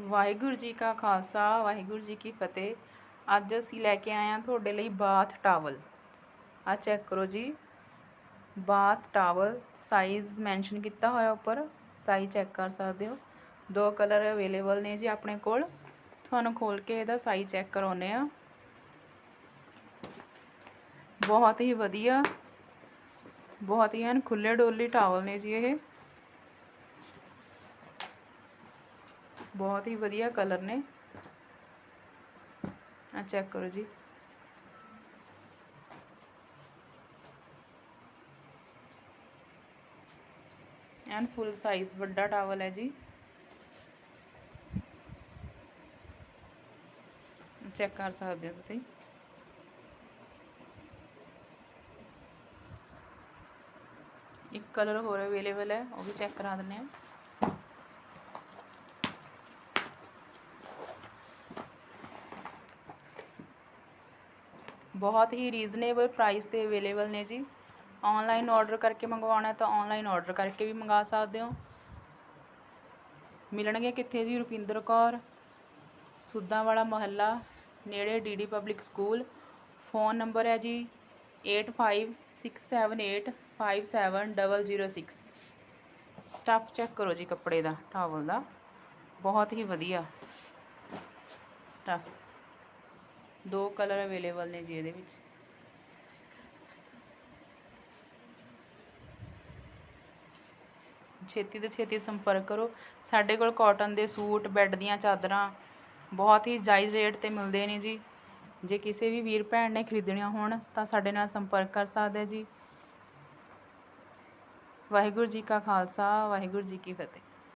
ਵਾਹਿਗੁਰੂ ਜੀ ਕਾ ਖਾਲਸਾ, ਵਾਹਿਗੁਰੂ ਜੀ ਕੀ ਫਤਿਹ। ਅੱਜ ਅਸੀਂ ਲੈ ਕੇ ਆਏ ਹਾਂ ਤੁਹਾਡੇ ਲਈ ਬਾਥ ਟਾਵਲ। ਆ ਚੈੱਕ ਕਰੋ ਜੀ। ਬਾਥ ਟਾਵਲ ਸਾਈਜ਼ ਮੈਂਸ਼ਨ ਕੀਤਾ ਹੋਇਆ ਉੱਪਰ। ਸਾਈਜ਼ ਚੈੱਕ ਕਰ ਸਕਦੇ ਹੋ। ਦੋ ਕਲਰ ਅਵੇਲੇਬਲ ਨੇ ਜੀ ਆਪਣੇ ਕੋਲ। ਤੁਹਾਨੂੰ ਖੋਲ ਕੇ ਇਹਦਾ ਸਾਈਜ਼ ਚੈੱਕ ਕਰਾਉਨੇ ਆ ਬਹੁਤ ਹੀ ਵਧੀਆ, ਬਹੁਤ ਹੀ ਹਨ ਖੁੱਲੇ ਡੋਲੀ ਟਾਵਲ ਨੇ ਜੀ ਇਹ। ਬਹੁਤ ਹੀ ਵਧੀਆ ਕਲਰ ਨੇ ਆ ਚੈੱਕ ਕਰੋ ਜੀ ਐਨ ਫੁੱਲ ਸਾਈਜ਼ ਵੱਡਾ ਟਾਵਲ ਹੈ ਜੀ ਚੈੱਕ ਕਰ ਸਕਦੇ ਹੋ ਤੁਸੀਂ ਇੱਕ ਕਲਰ ਹੋਰ ਅਵੇਲੇਬਲ ਹੈ ਉਹ ਵੀ ਚੈੱਕ ਕਰਾ ਦਿੰਦੇ ਆ ਬਹੁਤ ਹੀ ਰੀਜ਼ਨੇਬਲ ਪ੍ਰਾਈਸ ਤੇ ਅਵੇਲੇਬਲ ਨੇ ਜੀ। ਆਨਲਾਈਨ ਆਰਡਰ ਕਰਕੇ ਮੰਗਵਾਉਣਾ ਤਾਂ ਆਨਲਾਈਨ ਆਰਡਰ ਕਰਕੇ ਵੀ ਮੰਗਾ ਸਕਦੇ ਹੋ। ਮਿਲਣਗੇ ਕਿੱਥੇ ਜੀ? ਰੁਪਿੰਦਰ ਕੌਰ ਸੁੱਦਾਂ ਵਾਲਾ ਮਹੱਲਾ, ਨੇੜੇ DD public school phone number ਹੈ ਜੀ 8567857006 ਸਟਫ ਚੈੱਕ ਕਰੋ ਜੀ ਕੱਪੜੇ ਦਾ ਟਾਵਲ ਦਾ। ਬਹੁਤ ਹੀ ਵਧੀਆ। ਸਟਫ ਦੋ ਕਲਰ ਅਵੇਲੇਬਲ ਨੇ ਜੀ ਇਹਦੇ ਵਿੱਚ। ਛੇਤੀ ਤੋਂ ਛੇਤੀ ਸੰਪਰਕ ਕਰੋ। ਸਾਡੇ ਕੋਲ ਕਾਟਨ ਦੇ ਸੂਟ ਬੈੱਡ ਦੀਆਂ ਚਾਦਰਾਂ ਬਹੁਤ ਹੀ ਜਾਇਜ਼ ਰੇਟ ਤੇ ਮਿਲਦੇ ਨੇ ਜੀ। ਜੇ ਕਿਸੇ ਵੀ ਵੀਰ ਭੈਣ ਨੇ ਖਰੀਦਣੀਆਂ ਹੋਣ ਤਾਂ ਸਾਡੇ ਨਾਲ ਸੰਪਰਕ ਕਰ ਸਕਦੇ ਜੀ। ਵਾਹਿਗੁਰੂ ਜੀ ਕਾ ਖਾਲਸਾ, ਵਾਹਿਗੁਰੂ ਜੀ ਕੀ ਫਤਿਹ।